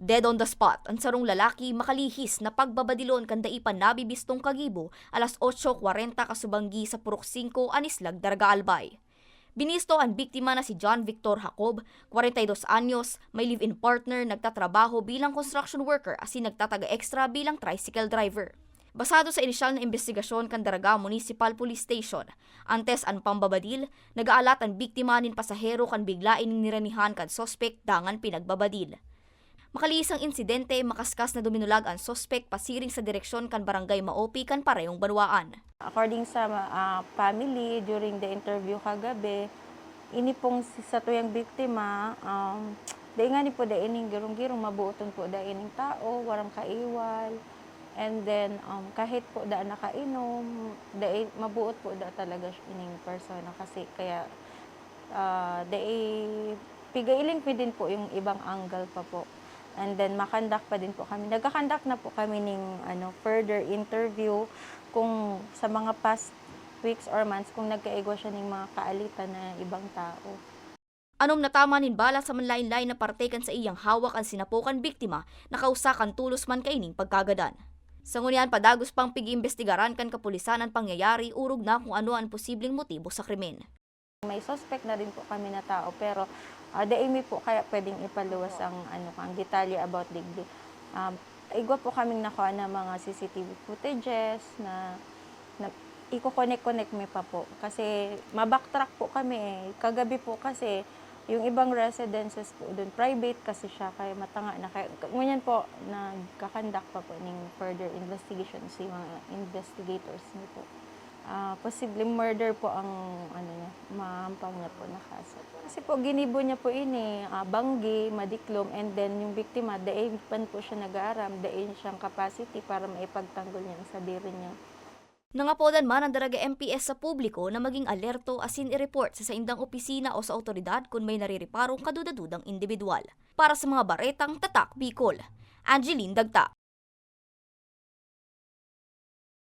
Dead on the spot, ang sarong lalaki makalihis na pagbabadilon kan daipan nabibistong kagibo alas 8.40 kasubanggi sa Purok 5 Anislag, Darga Albay. Binisto ang biktima na si John Victor Jacob, 42 anyos, may live-in partner, nagtatrabaho bilang construction worker asin nagtataga-extra bilang tricycle driver. Basado sa inisyal na investigasyon kan Daraga Municipal Police Station, antes ang pambabadil, nagaalat ang biktima nin pasahero kan biglain niranihan kan sospek dangan pinagbabadil. Makaliisang insidente, makaskas na duminulag ang sospek pasiring sa direksyon kan barangay Maopi kan parehong banwaan. According sa ah, family, during the interview kagabi, ini pong si- sa tuyang biktima, um, dahil nga ni po da ining girong-girong, mabuoton po da ining tao, warang kaiwal. And then, um, kahit po da nakainom, da mabuot po da talaga ining persona kasi kaya uh, da pigailing din po yung ibang angle pa po. And then makandak pa din po kami. Nagkakandak na po kami ng ano, further interview kung sa mga past weeks or months kung nagkaigwa siya ng mga kaalitan na ibang tao. Anom natama nin bala sa manlain-lain na partekan sa iyang hawak ang sinapukan biktima na kausakan tulos man kaining pagkagadan. Sa ngunyan padagos pang pig-imbestigaran kan kapulisan ang pangyayari urog na kung ano ang posibleng motibo sa krimen. May suspect na rin po kami na tao pero uh, daimi po kaya pwedeng ipaluwas ang ano ang detalye about digdi. Um, igwa po kaming nakuha ng mga CCTV footages na, na iko-connect-connect me pa po. Kasi mabacktrack po kami eh. Kagabi po kasi yung ibang residences po doon, private kasi siya, kaya matanga na. Kaya, ngunyan po, nagkakandak pa po ng further investigation si mga investigators niyo po. Ah, posible murder po ang ano niya, mahampang niya po na kaso. Kasi po ginibo niya po ini, ah, banggi, madiklom, and then yung biktima, daig pan po siya nag-aaram, daig siyang capacity para maipagtanggol niya ang sabirin niya. Nangapodan man ang daraga MPS sa publiko na maging alerto asin i-report sa saindang opisina o sa otoridad kung may naririparong kadudadudang individual. Para sa mga baretang tatak Bicol, Angeline Dagta.